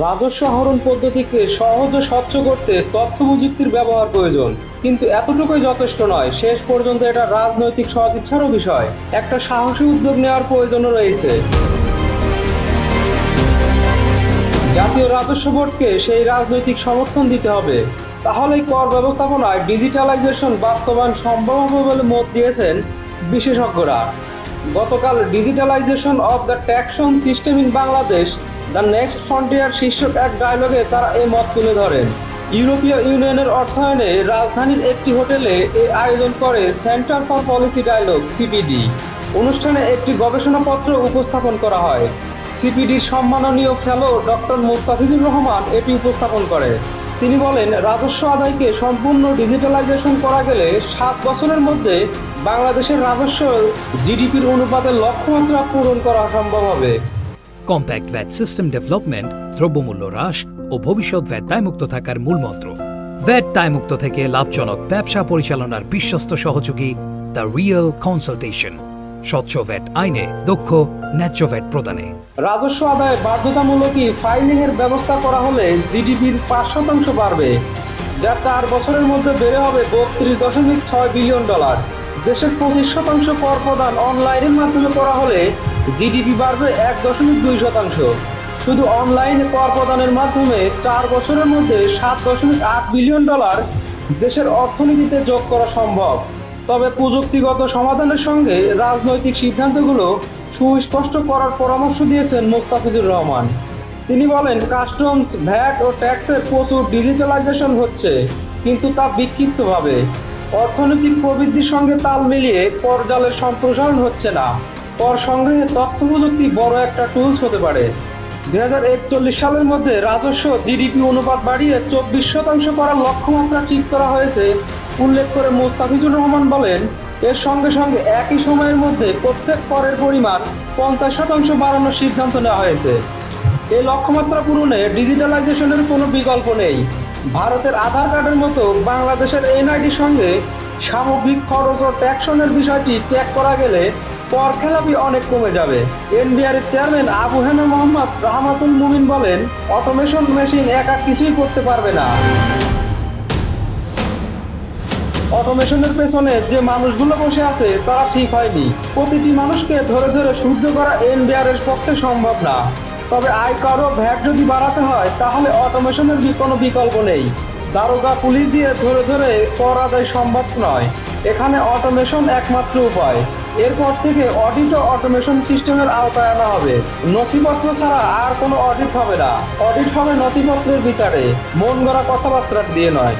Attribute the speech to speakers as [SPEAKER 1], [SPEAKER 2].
[SPEAKER 1] রাজস্ব আহরণ পদ্ধতিকে সহজ ও স্বচ্ছ করতে তথ্য প্রযুক্তির ব্যবহার প্রয়োজন। কিন্তু এতটুকুই যথেষ্ট নয়, শেষ পর্যন্ত এটা রাজনৈতিক সদিচ্ছারও বিষয়। একটা সাহসী উদ্যোগ নেওয়ার প্রয়োজনও রয়েছে। জাতীয় রাজস্ব বোর্ডকে সেই রাজনৈতিক সমর্থন দিতে হবে। তাহলেই কর ব্যবস্থাপনায় ডিজিটালাইজেশন বাস্তবায়ন সম্ভব হবে বলে মত দিয়েছেন বিশেষজ্ঞরা। গতকাল digitalization of the taxation system in Bangladesh the next frontier শীর্ষক এক ডায়লগে তারা এই মত তুলে ধরেন। ইউরোপীয় ইউনিয়নের অর্থায়নে রাজধানীর একটি হোটেলে এই আয়োজন করে centre for policy dialogue CPD অনুষ্ঠানে একটি গবেষণাপত্র উপস্থাপন করা হয়। সিপিডির সম্মাননীয় ফেলো ডক্টর মোস্তাফিজুর রহমান এটি উপস্থাপন করে। তিনি বলেন, রাজস্ব আদায়কে সম্পূর্ণ ডিজিটালাইজেশন করা গেলে সাত বছরের মধ্যে বাংলাদেশের রাজস্ব জিডিপির অনুপাতে লক্ষ্যমাত্রা পূরণ করা সম্ভব হবে।
[SPEAKER 2] কম্প্যাক্ট ভ্যাট সিস্টেম ডেভেলপমেন্ট দ্রব্যমূল্য হ্রাস ও ভবিষ্যৎ ভ্যাট দায়মুক্ত থাকার মূলমন্ত্র ভ্যাট দায়মুক্ত থেকে লাভজনক ব্যবসা পরিচালনার বিশ্বস্ত সহযোগী দ্য রিয়েল কনসালটেশন স্বচ্ছ ভ্যাট আইনে দক্ষ, ন্যায্য ভ্যাট প্রদানে।
[SPEAKER 1] রাজস্ব আদায় বাধ্যতামূলকই ফাইলিং এর ব্যবস্থা করা হলে জিডিপির পাঁচ শতাংশ বাড়বে, যা চার বছরের মধ্যে বেড়ে হবে বত্রিশ দশমিক ছয় বিলিয়ন ডলার দেশের পঁচিশ শতাংশ কর প্রদান অনলাইনের মাধ্যমে করা হলে জিডিপি বাড়বে এক দশমিক দুই শতাংশ। শুধু অনলাইনে কর প্রদানের মাধ্যমে চার বছরের মধ্যে সাত দশমিক আট বিলিয়ন ডলার দেশের অর্থনীতিতে যোগ করা সম্ভব। তবে প্রযুক্তিগত সমাধানের সঙ্গে রাজনৈতিক সিদ্ধান্তগুলো সুস্পষ্ট করার পরামর্শ দিয়েছেন মোস্তাফিজুর রহমান। তিনি বলেন, কাস্টমস, ভ্যাট ও ট্যাক্সের প্রচুর ডিজিটালাইজেশন হচ্ছে, কিন্তু তা বিক্ষিপ্তভাবে। অর্থনৈতিক প্রবৃদ্ধির সঙ্গে তাল মিলিয়ে কর জালের সম্প্রসারণ হচ্ছে না। কর সংগ্রহে তথ্য প্রযুক্তি বড় একটা টুলস হতে পারে। দুই হাজার একচল্লিশ সালের মধ্যে রাজস্ব, জিডিপি অনুপাত বাড়িয়ে চব্বিশ শতাংশ করার লক্ষ্যমাত্রা ঠিক করা হয়েছে, উল্লেখ করে মোস্তাফিজুর রহমান বলেন, এর সঙ্গে সঙ্গে একই সময়ের মধ্যে প্রত্যেক করের পরিমাণ পঞ্চাশ শতাংশ বাড়ানোর সিদ্ধান্ত নেওয়া হয়েছে। এই লক্ষ্যমাত্রা পূরণে ডিজিটালাইজেশনের কোনো বিকল্প নেই। ভারতের আধার কার্ডের মতো বাংলাদেশের এনআইডির সঙ্গে সামগ্রিক খরচ ও ট্যাক্সনের বিষয়টি ট্যাগ করা গেলে কর খেলাপি অনেক কমে যাবে। এনবিআর এর চেয়ারম্যান আবু হেনা মোহাম্মদ রাহমাতুল মুমিন বলেন, অটোমেশন মেশিন একা কিছুই করতে পারবে না। অটোমেশনের পেছনে যে মানুষগুলো বসে আছে, তারা ঠিক হয়নি। প্রতিটি মানুষকে ধরে ধরে শুদ্ধ করা এনবিআর এর পক্ষে সম্ভব না। তবে আয়কর ও ভ্যাট যদি বাড়াতে হয়, তাহলে অটোমেশনের কোনো বিকল্প নেই। দারোগা পুলিশ দিয়ে ধরে ধরে কর আদায় সম্ভব নয়। এখানে অটোমেশন একমাত্র উপায়। এরপর থেকে অডিট ও অটোমেশন সিস্টেমের আওতায় আনা হবে। নথিপত্র ছাড়া আর কোনো অডিট হবে না। অডিট হবে নথিপত্রের বিচারে। মন গড়া কথাবার্তা দিয়ে নয়।